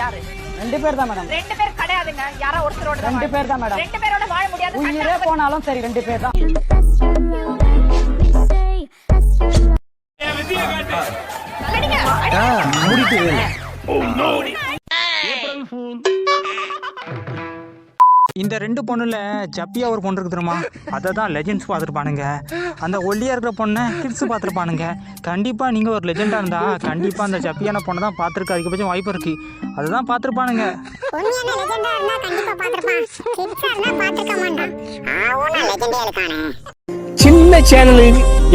யாரு? ரெண்டு பேர் தான் மேடம். ரெண்டு பேர் கிடையாதுங்க. யாரோ ஒருத்தரோட ரெண்டு பேர் தான் மேடம். ரெண்டு பேரோட வாழ முடியாது. உயிரே போனாலும் சரி ரெண்டு பேர் தான் இந்த ரெண்டு பொண்ணுல ஜப்பியா ஒரு பொண்ணு இருக்கு தெரியுமா? அதை தான் லெஜெண்ட்ஸ் பார்த்துருப்பானுங்க. அந்த ஒல்லியா இருக்கிற பொண்ணை கிட்ஸ் பார்த்துருப்பானுங்க. கண்டிப்பாக நீங்கள் ஒரு லெஜெண்டாக இருந்தா கண்டிப்பாக அந்த ஜப்பியான பொண்ணை தான் பார்த்துருக்க. அதிகபட்சம் வாய்ப்பு இருக்கு. அதுதான் பார்த்துருப்பானுங்க. உண்மையான லெஜெண்டா இருந்தா கண்டிப்பா பாத்திருப்பான் கிட்ஸா இருந்தா பாத்திருக்க மாட்டான். ஆவுனா லெஜெண்டே இருக்கானே. சின்ன சேனலு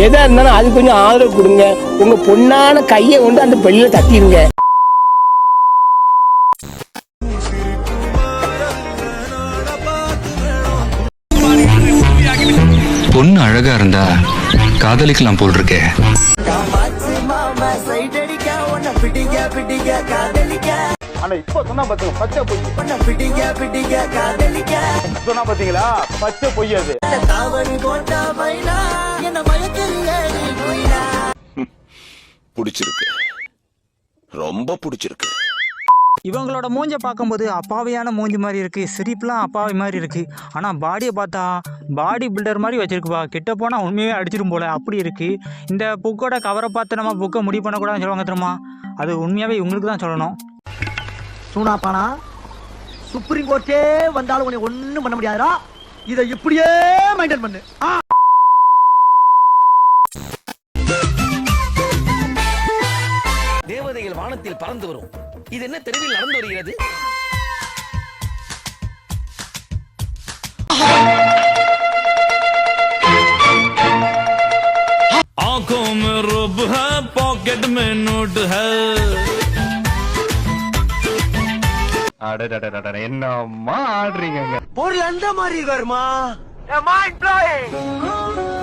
எதா இருந்தாலும் அது கொஞ்சம் ஆதரவு கொடுங்க. உங்க பொண்ணான கையை கொண்டு அந்த பெல்லில தட்டிடுங்க காதலிக்கலாம் போல் இருக்கே ஆனா இப்ப சொன்னா பாத்துங்க பச்சை பொய். சொன்னா பாத்தீங்களா? பச்சை பொய் அது. பிடிச்சிருக்கு. ரொம்ப பிடிச்சிருக்கு. இவங்களோட மூஞ்ச பார்க்கும்போது அப்பாவியான மூஞ்சி மாதிரி இருக்கு சிரிப்புலாம் அப்பாவி மாதிரி இருக்கு. ஆனால் பாடியை பார்த்தா பாடி பில்டர் மாதிரி வச்சிருக்குப்பா. கிட்ட போனால் உண்மையாகவே அடிச்சிடும் போல. அப்படி இருக்கு. இந்த புக்கோட கவரை பார்த்து நம்ம புக்கை முடிவு பண்ணக்கூடாதுன்னு சொல்லுவாங்க தெரியுமா? அது உண்மையாகவே இவங்களுக்கு தான் சொல்லணும். சூனாப்பானா? சுப்ரீம் கோர்ட்டே வந்தாலும் உன்னை ஒண்ணும் பண்ண முடியாதுடா. இதை இப்படியே மெயின்டைன் பண்ணு. ஆ. தேவதைகள் வானத்தில் பறந்து வரும். இது என்ன தெருவில் நடந்து வருகிறது आंखों में रूप है पॉकेट में नोट है என்னம்மா ஆடுறீங்க பொருள் அந்த மாதிரி இருக்காருமா ஏம்மா, employee.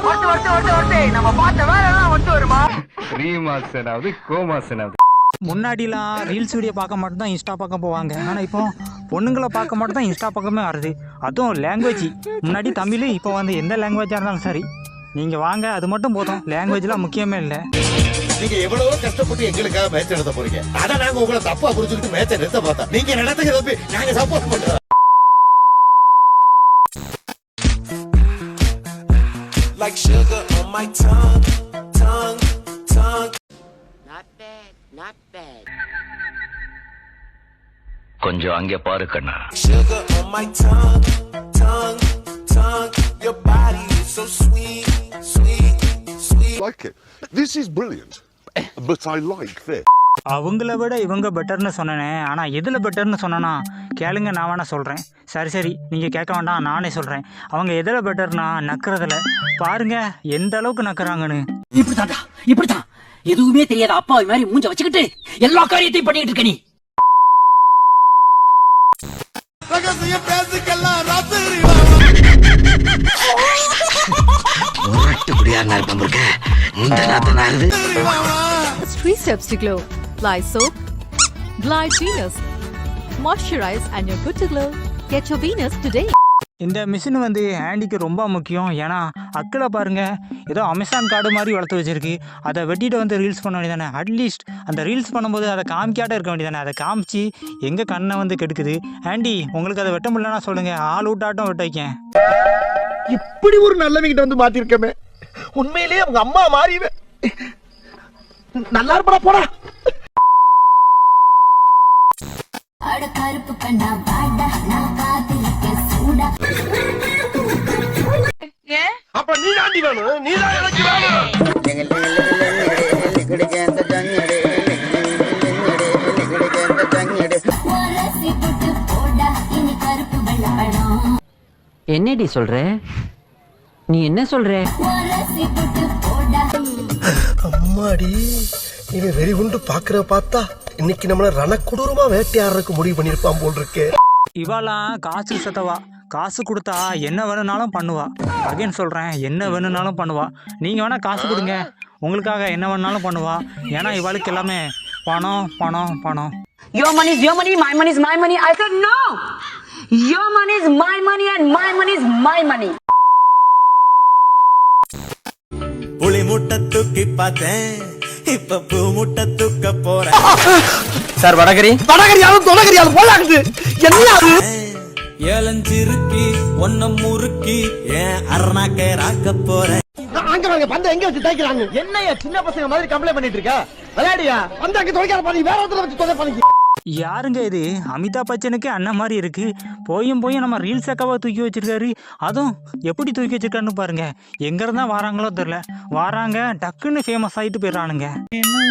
ஒட்டு, ஒட்டு, ஒட்டு, ஒட்டு. நம்ம பார்த்த வேலைலாம் ஒட்டு வருமா த்ரீ மாசனாவது கோமாசனாவது முன்னாடிலாம் ரீல்ஸ் வீடியோ பார்க்க மட்டும் தான் இன்ஸ்டா பக்கம் போவாங்க. ஆனால் இப்போ பொண்ணுங்களை பார்க்க மட்டும் தான் இன்ஸ்டா பக்கமே வருது. அதுவும் லாங்குவேஜ் முன்னாடி தமிழ் இப்போ வந்து எந்த லாங்குவேஜாக இருந்தாலும் சரி. நீங்கள் வாங்க அது மட்டும் போதும். லாங்குவேஜ்லாம் முக்கியமே இல்லை. நீங்க எவ்வளவு கஷ்டப்பட்டு எங்களுக்காக மேட்ச் நடத்த போறீங்க? ஆனா நாங்க உங்களை தப்பா புரிஞ்சுக்கிட்டு மேட்சை நிறுத்த பார்த்தோம். நீங்க நடத்துங்க தம்பி? நாங்க சப்போர்ட் பண்றோம். Like sugar on my tongue, கொஞ்சம் அங்கே பாரு கண்ணா. Sugar on my tongue, tongue, tongue. Your body is so sweet, sweet, sweet. like it. This is brilliant, but I like this. அவங்கள விட இவங்க பெட்டர்னு சொன்னேனே. ஆனால் எதில் பெட்டர்னு சொன்னேன்னா கேளுங்க நான் வேணா சொல்கிறேன் சரி சரி நீங்கள் கேட்க வேண்டாம் நானே சொல்கிறேன் அவங்க எதில் பெட்டர்னா நக்கிறதுல? பாருங்க எந்த அளவுக்கு நக்குறாங்கன்னு. இப்படித்தான்டா இப்படித்தான் எதுவுமே தெரியாத அப்பாவி மாதிரி மூஞ்ச வச்சுக்கிட்டு எல்லா காரியத்தையும் பண்ணிட்டு இருக்க நீ. ரகசிய பேசுக்கெல்லாம் ராத்திரி குடியாரனா இருப்பான் இருக்க இந்த நாத்த நாகுது Three steps to glow. Glide soap, Glide Venus. Moisturize and you're good to glow. Get your Venus today. இந்த மிஷின் வந்து ஹேண்டிக்கு ரொம்ப முக்கியம். ஏன்னா அக்கில் பாருங்க ஏதோ அமேசான் கார்டு மாதிரி வளர்த்து வச்சிருக்கு. அதை வெட்டிட்டு வந்து ரீல்ஸ் பண்ண வேண்டியதானே அட்லீஸ்ட் அந்த ரீல்ஸ் பண்ணும்போது அதை காமிக்காட்ட இருக்க வேண்டியதானே அதை காமிச்சு எங்கே கண்ணை வந்து கெடுக்குது? ஆண்டி உங்களுக்கு அதை வெட்ட முடியலன்னா சொல்லுங்கள் ஆள் விட்டாட்டம் வெட்ட வைக்கேன். இப்படி ஒரு நல்லவங்கிட்ட வந்து மாட்டிருக்கமே. உண்மையிலேயே அவங்க அம்மா மாறிவே. நல்லா இருப்படா போடா. கருப்பு கண்ணா பாடா நான் காத்திருக்க சூடா ஏன் அப்ப நீ தாண்டி வேணும். நீ தான் எனக்கு வேணும். உரசி புட்டு போடா. இனி கருப்பு வெள்ளப்படம் என்னடி சொல்ற? நீ என்ன சொல்ற? அம்மாடி இவன் வெறி குண்டு பாக்குற பார்த்தா இன்னைக்கு நம்மள ரணக்கொடூரமா வேட்டையாடுறதுக்கு முடிவு பண்ணிருப்பான் போல் இருக்கே. இவாலாம் காசு சத்தவா? காசு கொடுத்தா என்ன வேணும்னாலும் பண்ணுவா. அகைன் சொல்கிறேன் என்ன வேணும்னாலும் பண்ணுவா. நீங்கள் வேணால் காசு கொடுங்க. உங்களுக்காக என்ன வேணும்னாலும் பண்ணுவா. ஏன்னா இவாளுக்கு எல்லாமே பணம் பணம் பணம். Your money is your money, my money is my money. I said no. Your money is my money and my money is my money. புளி முட்டை தூக்கி பார்த்தேன். இப்ப பூ முட்டை தூக்க போறேன் சார் வடகரி? வடகரியாலும் தொடகரியாலும் போலாகுது என்ன அது? ஏலஞ்சிருக்கி ஒன்ன முறுக்கி ஏன் அரணாக்கே ராக்க போறேன் அங்க வாங்க பந்த எங்க வச்சு தேய்க்கிறாங்க? என்னையா சின்ன பசங்க மாதிரி கம்ப்ளைண்ட் பண்ணிட்டு இருக்க? விளையாடியா? வந்து அங்க துவைக்காத பண்ணி வேற இடத்துல வச்சு துவை பண்ணி யாருங்க இது? அமிதாப் பச்சனுக்கு அண்ணன் மாதிரி இருக்கு. போயும் போயும் நம்ம ரீல்ஸ் அக்காவா தூக்கி வச்சிருக்காரு. அதுவும் எப்படி தூக்கி வச்சிருக்காருன்னு பாருங்க. எங்க இருந்தா வராங்களோ தெரியல. வராங்க டக்குன்னு ஃபேமஸ் ஆயிட்டு போயிடுறானுங்க.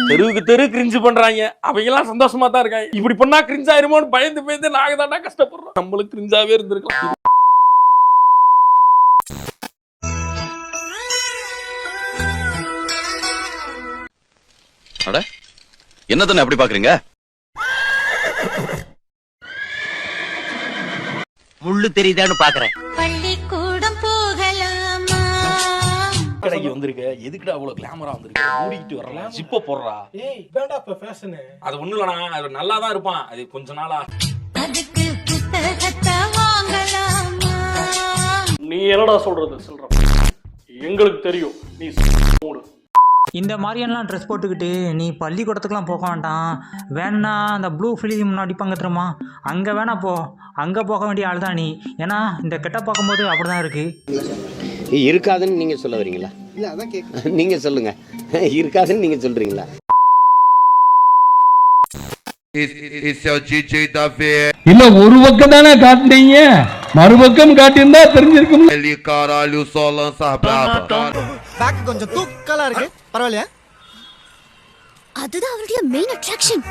தெருவுக்கு தெரு கிரிஞ்சு பண்றாங்க. அவங்க எல்லாம் சந்தோஷமா தான் இருக்காங்க. இப்படி பண்ணா கிரிஞ்ச் ஆயிருமோன்னு பயந்து பயந்து நாங்க தானே கஷ்டப்படுறோம். நம்மளும் கிரிஞ்சாவே இருந்திருக்கலாம். அட என்ன தானே அப்படி பாக்குறீங்க? முள்ளு தெரியுதான்னு பாக்குறேன். பள்ளிக்கூடம் போகலாமா? கடைக்கு வந்திருக்க. எதுக்குடா அவ்வளவு கிளாமரா வந்திருக்க? மூடிக்கிட்டு வரலாம் ஜிப்ப போடுறா. ஏய் வேண்டா இப்ப ஃபேஷன் அது ஒண்ணு இல்லடா. அது நல்லா தான் இருப்பான். அது கொஞ்ச நாளா. அதுக்கு புத்தகத்தை வாங்கலாமா? நீ என்னடா சொல்றது சொல்ற? எங்களுக்கு தெரியும். நீ மூடு. இந்த மாதிரியெல்லாம் ட்ரெஸ் போட்டுக்கிட்டு நீ பள்ளிக்கூடத்துக்குலாம் போக வேண்டாம். வேணா அந்த ப்ளூ ஃபிலிம் நடிப்பாங்க தெரியுமா அங்கே வேணா போ. அங்கே போக வேண்டிய ஆள் தான் நீ. ஏன்னா இந்த கெட்ட பார்க்கும்போது அப்படி தான் இருக்குது இருக்காதுன்னு நீங்க சொல்ல வரீங்களா? இல்ல அதான் கேட்க நீங்க சொல்லுங்க. இருக்காதுன்னு நீங்க சொல்றீங்களா? இல்ல ஒரு பக்கம் தானே காட்டுனீங்க. மறுபக்கம் காட்டியிருந்தா தெரிஞ்சிருக்கும் கொஞ்சம் தூக்கலா இருக்கு. பரவாயில்லையா? அதுதான் அவருடைய மெயின் அட்ராக்ஷன்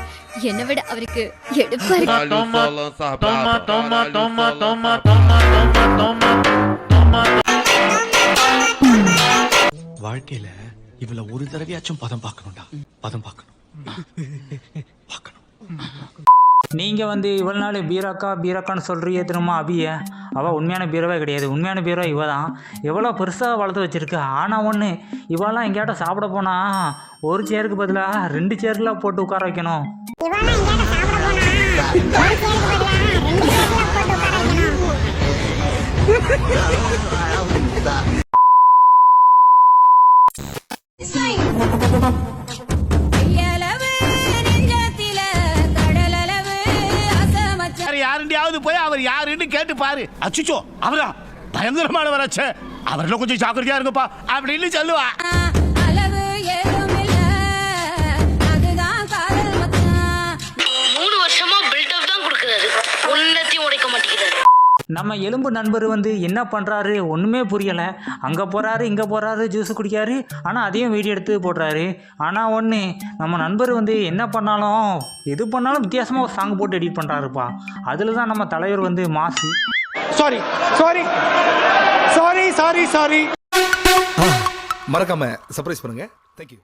என்னை விட அவருக்கு எடுப்பா வாழ்க்கையில இவள ஒரு தடவையாச்சும் பதம் பார்க்கணும்டா. பதம் பார்க்கணும். நீங்கள் வந்து இவ்வளோ நாள் பீராக்கா பீராக்கான்னு சொல்கிறியே திரும்ப அபிய? அவள் உண்மையான பீரோவே கிடையாது. உண்மையான பீரோ இவ தான் எவ்வளோ பெருசாக வளர்த்து வச்சிருக்கு. ஆனால் ஒன்று இவெல்லாம் எங்கேயாட்ட சாப்பிட போனால் ஒரு சேருக்கு பதிலாக ரெண்டு சேர்லாம் போட்டு உட்கார வைக்கணும். யாருண்டியாவது பாரு. அச்சுச்சோ அவரா? பயங்கரமானவராச்சே அவர்ல கொஞ்சம் ஜாக்கிரதையா இருங்கப்பா. அப்படின்னு சொல்லுவா. நம்ம எலும்பு நண்பர் வந்து என்ன பண்ணுறாரு ஒன்றுமே புரியலை. அங்கே போகிறாரு இங்கே போகிறாரு ஜூஸ் குடிக்காரு. ஆனால் அதையும் வீடியோ எடுத்து போடுறாரு. ஆனால் ஒன்று நம்ம நண்பர் வந்து என்ன பண்ணாலும் எது பண்ணாலும் வித்தியாசமாக ஒரு சாங் போட்டு எடிட் பண்ணுறாருப்பா அதில் தான் நம்ம தலைவர் வந்து மாசு. Sorry sorry sorry sorry sorry மறக்காம சர்ப்ரைஸ் பண்ணுங்க. Thank you